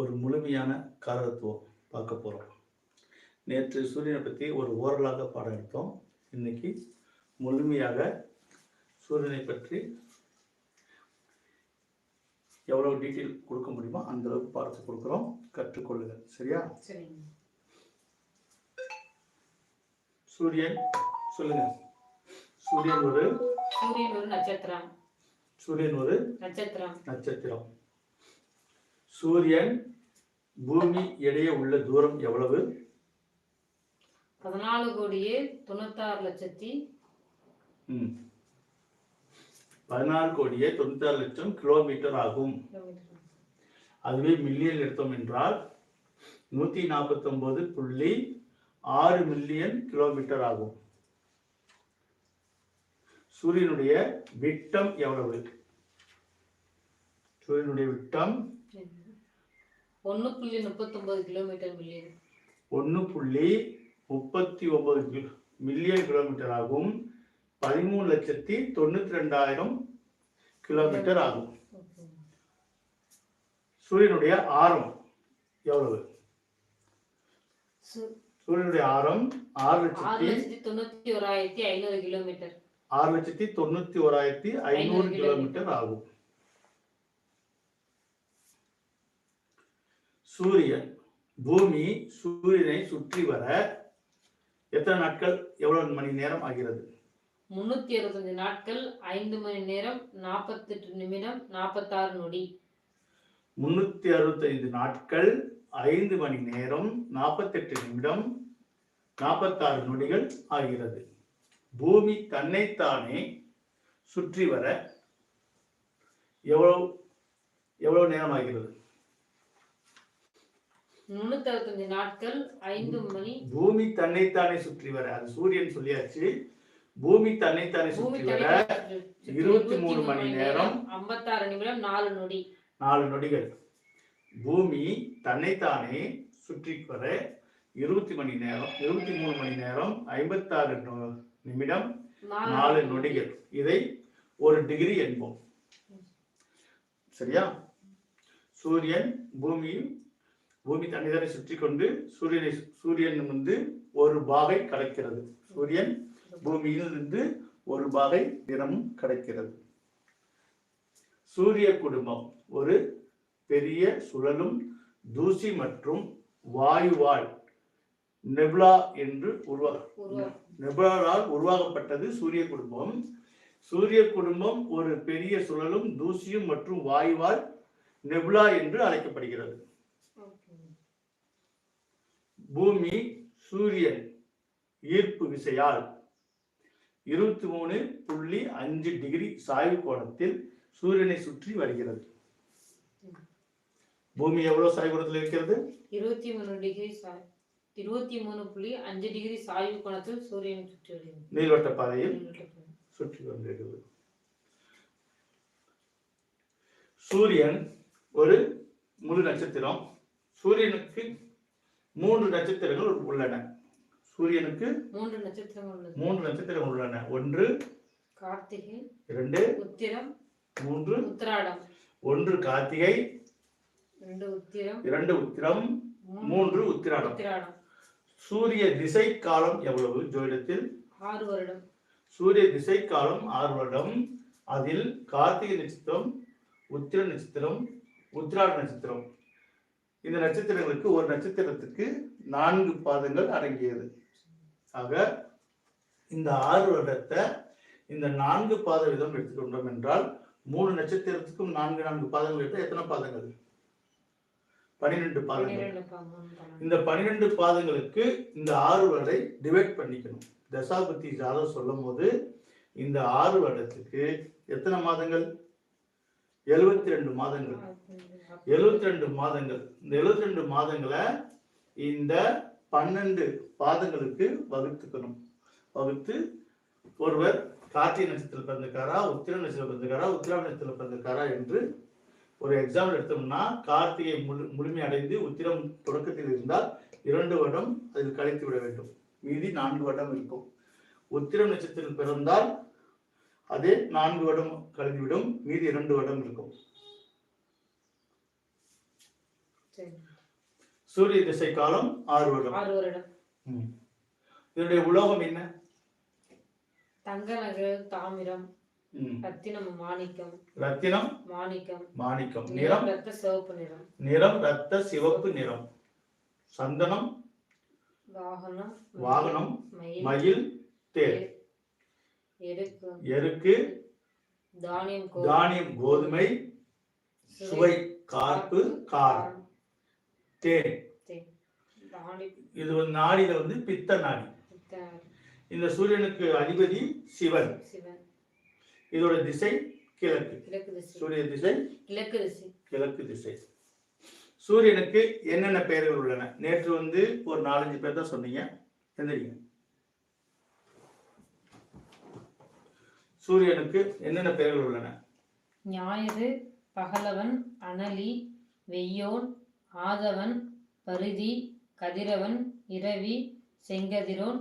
ஒரு முழுமையான காரகத்துவம் பார்க்க போகிறோம் நேற்று சூரியனை பற்றி ஒரு ஓரலாக பாடம் எடுத்தோம். இன்னைக்கு முழுமையாக சூரியனை பற்றி எவ்வளோ டீட்டெயில் கொடுக்க முடியுமோ அந்த அளவுக்கு பாடத்தை கொடுக்குறோம். கற்றுக்கொள்ளுங்கள். சரியா? சூரியன் சொல்லுங்க. சூரியன் ஒரு சூரியன் ஒரு நட்சத்திரம். சூரியன் ஒரு நட்சத்திரம். நட்சத்திரம். சூரியன் பூமி இடையே உள்ள தூரம் எவ்வளவு பதினாலு கோடியே தொண்ணூத்தாறு லட்சத்தி. பதினாறு கோடியே தொண்ணூத்தாறு லட்சம் கிலோமீட்டர் ஆகும். அதுவே மில்லியன் எடுத்தோம் என்றால் நூத்தி நாற்பத்தொன்பது புள்ளி ஆறு மில்லியன் கிலோமீட்டர் ஆகும் சூரியனுடைய விட்டம் எவ்வளவு சூரியனுடைய விட்டம் ஒண்ணு புள்ளி முப்பத்தொன்பது கிலோமீட்டர் மில்லியன் ஒன்று புள்ளி முப்பத்தி ஒன்பது கிலோ மில்லியன் கிலோமீட்டர் ஆகும். பதிமூணு லட்சத்தி தொண்ணூத்தி ரெண்டாயிரம் கிலோமீட்டர் ஆகும். சூரியனுடைய ஆரம் எவ்வளவு? சூரியனுடைய ஆரம் ஆறு லட்சத்தி தொண்ணூத்தி ஓராயிரத்தி ஐநூறு கிலோமீட்டர் ஆறு லட்சத்தி தொண்ணூத்தி ஓராயிரத்தி ஐநூறு கிலோமீட்டர் ஆகும். சூரியன் பூமி சூரியனை சுற்றி வர எத்தனை நாட்கள்? எவ்வளவு மணி நேரம் ஆகிறது? முன்னூத்தி அறுபத்தஞ்சு நாட்கள் ஐந்து மணி நேரம் நாற்பத்தெட்டு நிமிடம் நாற்பத்தாறு நொடி. முன்னூத்தி அறுபத்தைந்து நாட்கள் ஐந்து மணி நேரம் நாற்பத்தெட்டு நிமிடம் நாற்பத்தாறு நொடிகள் ஆகிறது. பூமி தன்னைத்தானே சுற்றி வர எவ்வளவு எவ்வளவு நேரம் ஆகிறது? முன்னூத்தி அறுபத்தஞ்சு நாட்கள் ஐந்து மணி. பூமி தன்னைத்தானே சுற்றி வர அது சூரியன் சொல்லியாச்சு. பூமி தன்னைத்தானே சுற்றி வர இருபத்தி மூணு மணி நேரம். ஐம்பத்தாறு நிமிடம் நாலு நொடி. நாலு நொடிகள். பூமி தன்னைத்தானே சுற்றி வர இருபத்தி மணி நேரம் இருபத்தி மூணு மணி நேரம் ஐம்பத்தாறு நிமிடம் நாலு நொடிகள். இதை ஒரு டிகிரி என்போம். சரியா? சூரியன் பூமியில் பூமி தன்னைத்தானே சுற்றி கொண்டு சூரியனை சூரியன் வந்து ஒரு பாகை கடக்கிறது சூரியன் பூமியில் இருந்து ஒரு பாகை தினமும் கிடைக்கிறது சூரிய குடும்பம் ஒரு பெரிய சுழலும் தூசி மற்றும் வாயுவால் நெபுலா என்று உருவா உருவா- நெபுலாவால் உருவாக்கப்பட்டது சூரிய குடும்பம். சூரிய குடும்பம் ஒரு பெரிய சுழலும் தூசியும் மற்றும் வாயுவால் நெபுலா என்று அழைக்கப்படுகிறது. பூமி சூரியன் ஈர்ப்பு விசையால். இருபத்தி மூணு புள்ளி அஞ்சு டிகிரி சாய்வு கோணத்தில் சூரியனை சுற்றி வருகிறது. பூமி எவ்வளவு சாய்வு கோணத்தில் இருக்கிறது? இருபத்தி மூணு டிகிரி சாய் இருபத்தி மூணு புள்ளி அஞ்சு டிகிரி சாய்வு கோணத்தில் சூரியன் சுற்றி வருகிறது. நீள்வட்ட பாதையில் சுற்றி கொண்டிருக்கிறது சூரியன் ஒரு முழு நட்சத்திரம். சூரியனுக்கு மூன்று நட்சத்திரங்கள் உள்ளன. சூரியனுக்கு மூன்று நட்சத்திரங்கள் மூன்று நட்சத்திரங்கள் உள்ளன. ஒன்று கார்த்திகை. இரண்டு உத்திரம். மூன்று உத்திராடம். ஒன்று கார்த்திகை. உத்திரம். இரண்டு உத்திரம். மூன்று உத்திராடம். உத்திராடம். சூரிய திசை காலம் எவ்வளவு? ஜோதிடத்தில்? ஆறு வருடம். சூரிய திசை காலம் ஆறு வருடம். அதில் கார்த்திகை நட்சத்திரம் உத்திர நட்சத்திரம் உத்திராட நட்சத்திரம். இந்த நட்சத்திரங்களுக்கு ஒரு நட்சத்திரத்துக்கு நான்கு பாதங்கள் அடங்கியது. ஆக இந்த ஆறு வருடத்தை இந்த நான்கு பாத விதம் எடுத்துக்கொண்டோம் என்றால் மூணு நட்சத்திரத்துக்கும் நான்கு நான்கு பாதங்கள் எடுத்தால் எத்தனை பாதங்கள்? பன்னிரெண்டு பாதங்கள். இந்த பன்னிரெண்டு பாதங்களுக்கு இந்த ஆறு வருடை டிவைட் பண்ணிக்கணும். தசாபதி ஜாதகம் சொல்லும் போது இந்த ஆறு வருடத்துக்கு எத்தனை மாதங்கள்? எழுபத்தி ரெண்டு மாதங்கள். எழுபத்தி ரெண்டு மாதங்கள். இந்த எழுபத்தி ரெண்டு மாதங்களை இந்த பன்னெண்டு பாதங்களுக்கு வகுத்துக்கணும். வகுத்து ஒருவர் கார்த்திகை நட்சத்திரத்தில் பிறந்திருக்காரா உத்திர நட்சத்திரத்தில் பிறந்திருக்காரா உத்திராட நட்சத்திரத்தில் பிறந்திருக்காரா என்று ஒரு எக்ஸாம்பிள் எடுத்தோம்னா கார்த்திகை முழு முழுமை அடைந்து உத்திரம் தொடக்கத்தில் இருந்தால் இரண்டு வருடம் அதில் கழித்து விட வேண்டும். மீதி நான்கு வருடம் இருக்கும். உத்திரம் நட்சத்திரத்தில் பிறந்தால் அதே நான்கு வருடம் கழிந்துவிடும் மீதி இரண்டு வருடம் இருக்கும். சரி. சூரிய திசை காலம் ஆறு வருடம். இதனுடைய உலோகம் என்ன? தங்க நகர் தாமிரம். ரத்தினம் மாணிக்கம். ரத்தினம் மாணிக்கம். மாணிக்கம். நிறம் ரத்த சிவப்பு நிறம். நிறம் ரத்த சிவப்பு நிறம். சந்தனம் வாகனம் வாகனம் மயில் மயில் தேர். எருக்கு. தானியம் தானியம் கோதுமை சுவை கார்ப்பு காரம். தேன். இது ஒரு நாடியில வந்து பித்த நாடி. இந்த சூரியனுக்கு அதிபதி சிவன். சிவன். இதோட திசை கிழக்கு. சூரிய திசை கிழக்கு திசை. கிழக்கு திசை. சூரியனுக்கு என்னென்ன பெயர்கள் உள்ளன? நேற்று வந்து ஒரு நாலஞ்சு பேர் தான் சொன்னீங்க. எந்திரிங்க சூரியனுக்கு என்னென்ன பெயர்கள் உள்ளன? ஞாயிறு பகலவன் அனலி வெய்யோன் ஆதவன் பருதி கதிரவன் இரவி செங்கதிரோன்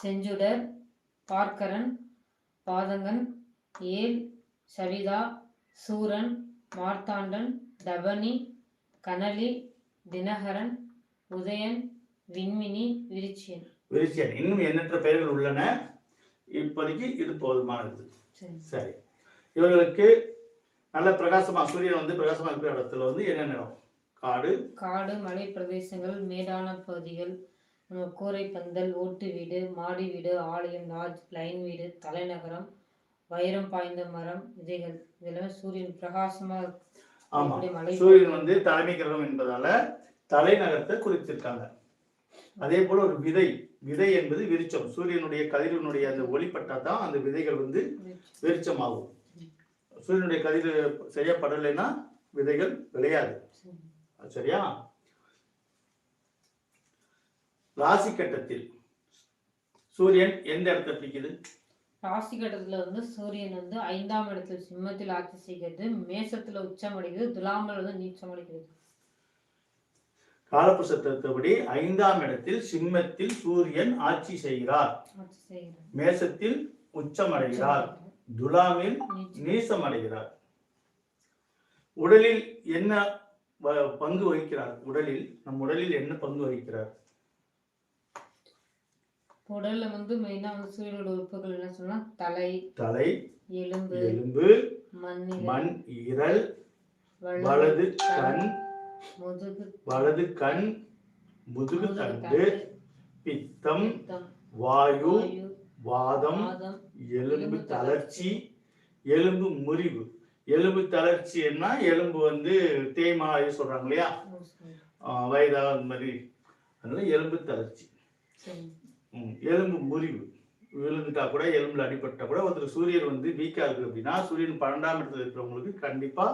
செஞ்சுடர் பார்க்கரன் பாதங்கன் ஏல் சவிதா சூரன் மார்த்தாண்டன் தபனி கனலி தினகரன் உதயன் விண்மினி விருச்சியன். விருச்சியன். இன்னும் எண்ணற்ற பெயர்கள் உள்ளன? இப்போதைக்கு இது போதுமானது. சரி. சரி. இவர்களுக்கு நல்ல பிரகாசமா சூரியன் வந்து பிரகாசமா இருக்கிற இடத்துல வந்து என்ன நிறம் காடு. காடு மலை பிரதேசங்கள் மேடான பகுதிகள் கூரை பந்தல் ஓட்டு வீடு மாடி வீடு ஆலயம் லாட்ஜ் லைன் வீடு தலைநகரம் வைரம் பாய்ந்த மரம் விதைகள். இதெல்லாம் சூரியன் பிரகாசமா ஆமா. சூரியன் வந்து தலைமை கிரகம் என்பதால தலைநகரத்தை குறித்திருக்காங்க. அதே போல ஒரு விதை. விதை என்பது விருச்சம் சூரியனுடைய கதிரினுடைய அந்த ஒளிப்பட்டா தான் அந்த விதைகள் வந்து விருச்சமாகும் சூரியனுடைய கதிர் சரியா படலைன்னா விதைகள் விளையாது. சரியா? ராசி கட்டத்தில் சூரியன் எந்த இடத்தை பிடிக்குது? ராசி கட்டத்துல வந்து சூரியன் வந்து ஐந்தாம் இடத்துல சிம்மத்தில் ஆட்சி செய்கிறது. மேசத்துல உச்சம் அடைகிறது. துலாமில் வந்து நீச்சம் அடைகிறது. காலப்புசத்தபடி ஐந்தாம் இடத்தில் சிம்மத்தில் சூரியன் ஆட்சி செய்கிறார். மேசத்தில் உச்சம் அடைகிறார் துலாமில். நீசம் அடைகிறார் உடலில் என்ன பங்கு வகிக்கிறார்? உடலில் நம் உடலில் என்ன பங்கு வகிக்கிறார்? உடல்ல வந்து மெயினா வந்து சூரியனோட உறுப்புகள் என்ன சொன்னா தலை தலை எலும்பு எலும்பு மண்ணீரல் மண் ஈரல் வலது கண் வலது கண் முதுகு தண்டு பித்தம் வாயு வாதம் எலும்பு தளர்ச்சி. எலும்பு முறிவு. எலும்பு தளர்ச்சின்னா எலும்பு வந்து தேய்மானம் சொல்றாங்க இல்லையா? வயதா அந்த மாதிரி. அதனால எலும்பு தளர்ச்சி. எலும்பு முறிவு. விழுந்துட்டா கூட எலும்புல அடிபட்டா கூட ஒருத்தர் சூரியன் வந்து வீக்கா இருக்கு அப்படின்னா சூரியன் பன்னெண்டாம் இடத்துல இருக்கிறவங்களுக்கு கண்டிப்பா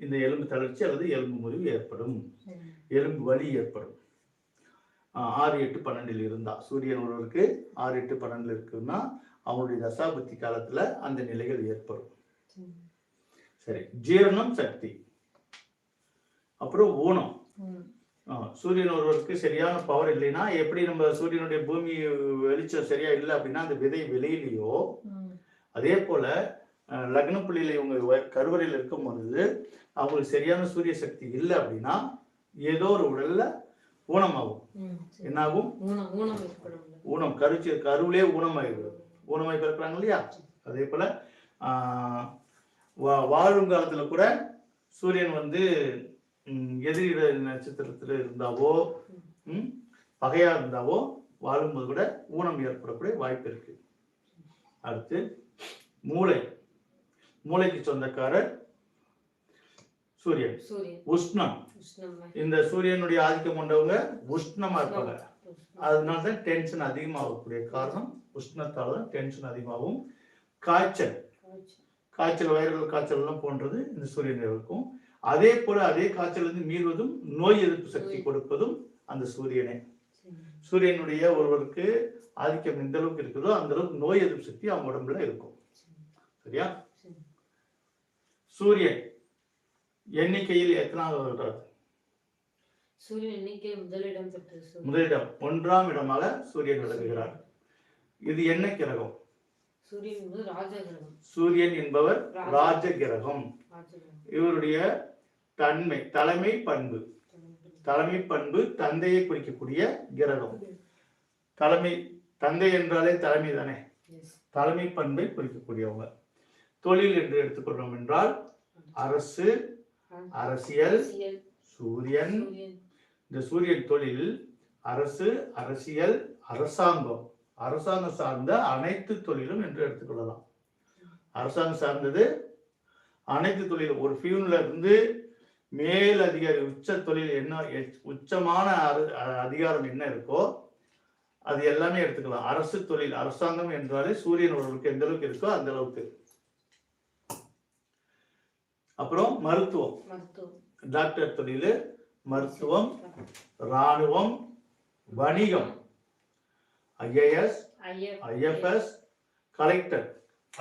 இந்த எலும்பு தளர்ச்சி அல்லது எலும்பு முறிவு ஏற்படும். எலும்பு வலி ஏற்படும். ஆறு எட்டு பன்னெண்டில் இருந்தா சூரியன் ஒருவருக்கு ஆறு எட்டு பன்னெண்டுல இருக்குன்னா அவங்களுடைய தசாபுத்தி காலத்துல அந்த நிலைகள் ஏற்படும். சரி. ஜீரணம் சக்தி. அப்புறம் ஊனம். சூரியன் ஒருவருக்கு சரியான பவர் இல்லைன்னா எப்படி நம்ம சூரியனுடைய பூமி வெளிச்சம் சரியா இல்லை அப்படின்னா அந்த விதை வெளியிலையோ அதே போல லக்ன புள்ளியில இவங்க கருவறையில் இருக்கும் பொழுது அவங்களுக்கு சரியான சூரிய சக்தி இல்லை அப்படின்னா ஏதோ ஒரு உடல்ல ஊனமாகும். என்னாகும்? ஊனம் கருச்சி கருவிலே ஊனமாகிடுது ஊனமாகி பிறக்கிறாங்க இல்லையா? அதே போல வாழும் காலத்துல கூட சூரியன் வந்து ம், எதிரி நட்சத்திரத்துல இருந்தாவோ பகையா இருந்தாவோ வாழும்போது கூட ஊனம் ஏற்படக்கூடிய வாய்ப்பு இருக்கு. அடுத்து மூளை. மூளைக்கு சொந்தக்காரர் சூரியன். உஷ்ணம். இந்த சூரியனுடைய ஆதிக்கம் கொண்டவங்க உஷ்ணமா இருப்பாங்க. அதனால தான் டென்ஷன் அதிகமாகக்கூடிய காரணம் உஷ்ணத்தால தான் டென்ஷன் அதிகமாகும் காய்ச்சல். காய்ச்சல். வைரல் காய்ச்சல் எல்லாம் போன்றது இந்த சூரியன் இருக்கும் அதே போல அதே காய்ச்சல் இருந்து மீள்வதும் நோய் எதிர்ப்பு சக்தி கொடுப்பதும் அந்த சூரியனே. சரி. சூரியனுடைய ஒருவருக்கு ஆதிக்கம் எந்த அளவுக்கு இருக்குதோ அந்த அளவுக்கு நோய் எதிர்ப்பு சக்தி அவங்க உடம்புல இருக்கும். சரியா? சரி. சூரியன். எண்ணிக்கையில் எத்தனாவது சூரியன் எண்ணிக்கை முதலிடம் ஒன்றாம் இடமாக சூரியன் விளங்குகிறார் இது என்ன கிரகம்? சூரியன் என்பவர் ராஜ கிரகம். இவருடைய தன்மை தலைமை பண்பு. தலைமை பண்பு தந்தையை குறிக்கக்கூடிய கிரகம். தலைமை தந்தை என்றாலே தலைமை தானே? தலைமை பண்பை குறிக்கக்கூடியவங்க தொழில் என்று எடுத்துக்கொள்றோம் என்றால் அரசு அரசியல் சூரியன். இந்த சூரியன் தொழில் அரசு அரசியல் அரசாங்கம். அரசாங்கம் சார்ந்த அனைத்து தொழிலும் என்று எடுத்துக்கொள்ளலாம் அரசாங்கம் சார்ந்தது அனைத்து தொழிலும். ஒரு பியூன்ல இருந்து மேல் அதிகாரி உச்ச தொழில் என்ன உச்சமான அதிகாரம் என்ன இருக்கோ அது எல்லாமே எடுத்துக்கலாம். அரசு தொழில் அரசாங்கம் என்றாலே சூரியன் ஒருவருக்கு எந்த அளவுக்கு இருக்கோ அந்த அளவுக்கு. அப்புறம் மருத்துவம். டாக்டர் தொழில் மருத்துவம் இராணுவம் வணிகம். ஐஏஎஸ் ஐஎஃப்எஸ் கலெக்டர்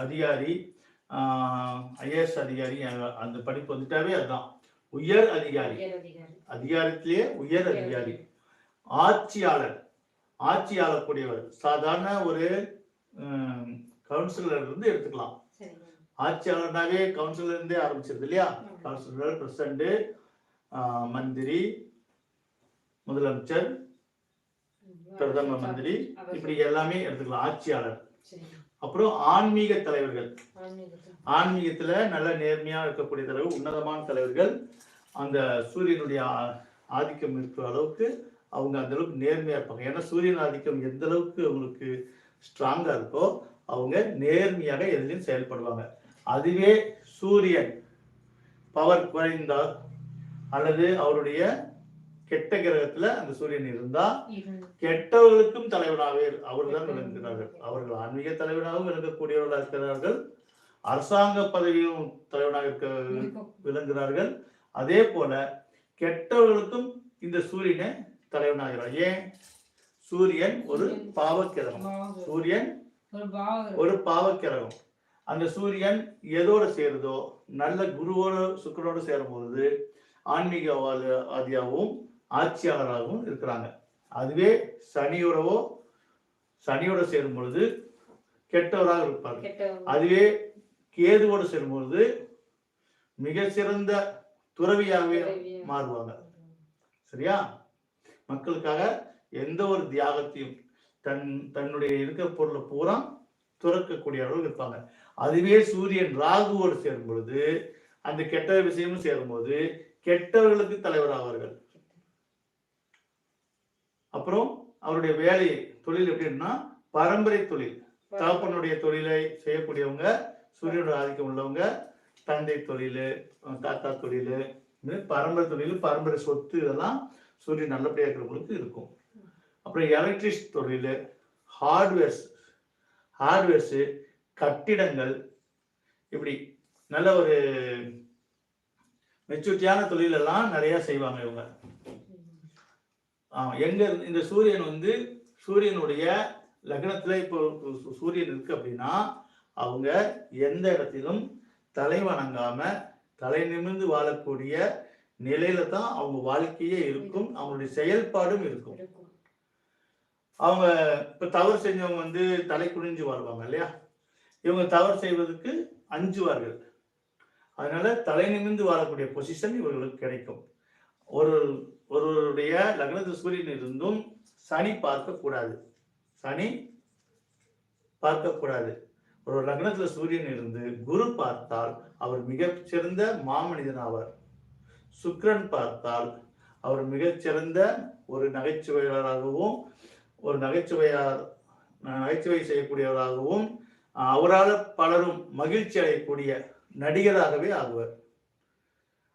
அதிகாரி ஐஏஎஸ் அதிகாரி அந்த படிப்பு வந்துட்டாவே அதுதான் உயர் அதிகாரி. அதிகாரத்திலேயே உயர் அதிகாரி. ஆட்சியாளர். ஆட்சி ஆளக்கூடியவர் சாதாரண ஒரு கவுன்சிலர் இருந்து எடுத்துக்கலாம். ஆட்சியாளர்னாவே கவுன்சிலர் இருந்தே ஆரம்பிச்சிருது இல்லையா? கவுன்சிலர் பிரசிடண்ட் மந்திரி முதலமைச்சர் பிரதம மந்திரி இப்படி எல்லாமே எடுத்துக்கலாம். ஆட்சியாளர். அப்புறம் ஆன்மீக தலைவர்கள். ஆன்மீகத்தில் நல்ல நேர்மையா இருக்கக்கூடிய தலைவர் உன்னதமான தலைவர்கள். அந்த சூரியனுடைய ஆதிக்கம் இருக்கிற அளவுக்கு அவங்க அந்த அளவுக்கு நேர்மையா இருப்பாங்க. ஏன்னா சூரியன் ஆதிக்கம் எந்த அளவுக்கு அவங்களுக்கு ஸ்ட்ராங்கா இருக்கோ அவங்க நேர்மையாக எதிலையும் செயல்படுவாங்க. அதுவே சூரியன். பவர் குறைந்தால் அல்லது அவருடைய கெட்ட கிரகத்துல அந்த சூரியன் இருந்தா கெட்டவர்களுக்கும் தலைவராகவே அவர்தான் விளங்குகிறார்கள். அவர்கள் ஆன்மீக தலைவராகவும் விளங்கக்கூடியவர்களாக இருக்கிறார்கள். அரசாங்க பதவியும் தலைவனாக இருக்க. விளங்குகிறார்கள். அதே போல கெட்டவர்களுக்கும் இந்த சூரியனை தலைவனாகிறார். ஏன்? சூரியன் ஒரு பாவக்கிரகம். சூரியன் ஒரு பாவக்கிரகம். அந்த சூரியன் எதோட சேருதோ நல்ல குருவோட சுக்கரோட சேரும் பொழுது ஆன்மீகவாதியாகவும் ஆட்சியாளராகவும் இருக்கிறாங்க. அதுவே சனியோடவோ சனியோட சேரும் பொழுது கெட்டவராக இருப்பார் அதுவே கேதுவோடு சேரும் பொழுது மிக சிறந்த துறவியாகவே துறவியா. மாறுவாங்க. சரியா? மக்களுக்காக எந்த ஒரு தியாகத்தையும் தன் தன்னுடைய இருக்கிற பொருளை பூரா துறக்கக்கூடியவர்கள் இருப்பாங்க. அதுவே சூரியன் ராகுவோடு சேரும் பொழுது அந்த கெட்ட விஷயமும் சேரும்போது கெட்டவர்களுக்கு தலைவராவார்கள் அப்புறம் அவருடைய வேலை தொழில் எப்படின்னா பரம்பரை தொழில். தகப்பனுடைய தொழிலை செய்யக்கூடியவங்க சூரியனோட ஆதிக்கம் உள்ளவங்க தந்தை தொழில் தாத்தா தொழில் பரம்பரை தொழில் பரம்பரை சொத்து இதெல்லாம் சூரியன் நல்லபடியாக இருக்கிறவங்களுக்கு இருக்கும். அப்புறம் எலக்ட்ரிக் தொழில் ஹார்ட்வேர்ஸ் ஹார்ட்வேர்ஸு கட்டிடங்கள் இப்படி நல்ல ஒரு மெச்சூரிட்டியான தொழிலெல்லாம் நிறைய செய்வாங்க இவங்க. ஆமா எங்க இந்த சூரியன் வந்து சூரியனுடைய லக்னத்துல இப்போ சூரியன் இருக்கு அப்படின்னா அவங்க எந்த இடத்திலும் தலை வணங்காம தலை நிமிர்ந்து வாழக்கூடிய நிலையில தான் அவங்க வாழ்க்கையே இருக்கும் அவங்களுடைய செயல்பாடும் இருக்கும். அவங்க இப்ப தவறு செஞ்சவங்க வந்து தலை குனிஞ்சு வாழ்வாங்க இல்லையா? இவங்க தவறு செய்வதற்கு அஞ்சுவார்கள். அதனால தலை நிமிர்ந்து வாழக்கூடிய பொசிஷன் இவர்களுக்கு கிடைக்கும். ஒரு ஒருவருடைய லக்னத்து சூரியன் இருந்தும் சனி பார்க்கக்கூடாது. சனி பார்க்கக்கூடாது. ஒரு லக்னத்துல சூரியன் இருந்து குரு பார்த்தால் அவர் மிகச்சிறந்த மாமனிதன் ஆவார் சுக்ரன் பார்த்தால் அவர் மிகச்சிறந்த ஒரு நகைச்சுவையாளராகவும் ஒரு நகைச்சுவையார் நகைச்சுவை செய்யக்கூடியவராகவும் அவரால் பலரும் மகிழ்ச்சி அடையக்கூடிய நடிகராகவே ஆகுவார்.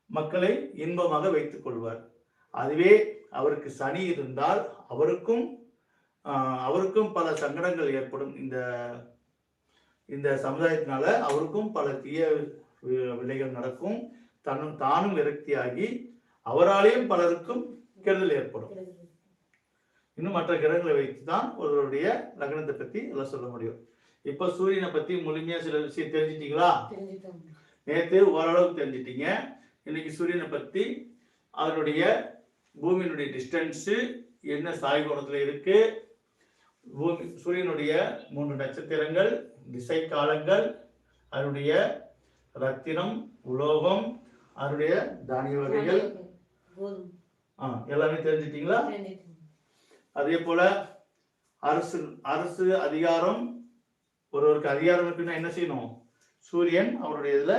மக்களை இன்பமாக வைத்துக் கொள்வார். அதுவே அவருக்கு சனி இருந்தால் அவருக்கும் அவருக்கும் பல சங்கடங்கள் ஏற்படும். இந்த இந்த சமுதாயத்தினால அவருக்கும் பல தீய வி- விளைகள் நடக்கும். தன்னும் தானும் விரக்தியாகி அவராலேயும் பலருக்கும் கெடுதல் ஏற்படும். இன்னும் மற்ற கிரகங்களை வைத்து தான் ஒருவருடைய லக்னத்தை பத்தி எல்லாம் சொல்ல முடியும். இப்போ சூரியனை பத்தி முழுமையா சில விஷயம் தெரிஞ்சிட்டீங்களா? தெரிஞ்சுட்டாங்க நேற்று ஓரளவுக்கு தெரிஞ்சிட்டீங்க. இன்னைக்கு சூரியனை பத்தி அதனுடைய பூமியினுடைய டிஸ்டன்ஸு என்ன சாய் கோணத்துல இருக்கு பூமி சூரியனுடைய மூன்று நட்சத்திரங்கள் திசை காலங்கள் அதனுடைய ரத்தினம் உலோகம் அதனுடைய தானிய வகைகள். எல்லாமே தெரிஞ்சிட்டீங்களா. அதே போல அரசு அரசு அதிகாரம் ஒருவருக்கு அதிகாரம் இருக்குன்னா என்ன செய்யணும்? சூரியன் அவருடைய இதுல.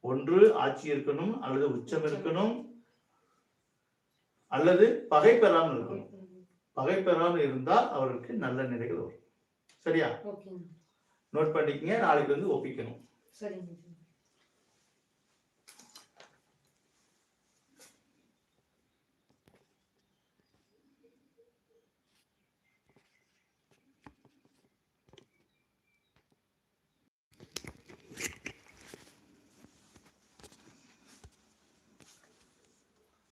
ஒன்று ஆட்சி இருக்கணும் அல்லது உச்சம் இருக்கணும் அல்லது பகை பெறாமல் இருக்கணும். பகை பெறாமல் இருந்தால் அவருக்கு நல்ல நிலைகள் வரும். சரியா? நோட் பண்ணிக்கங்க நாளைக்கு வந்து ஒப்பிக்கணும். சரிங்க.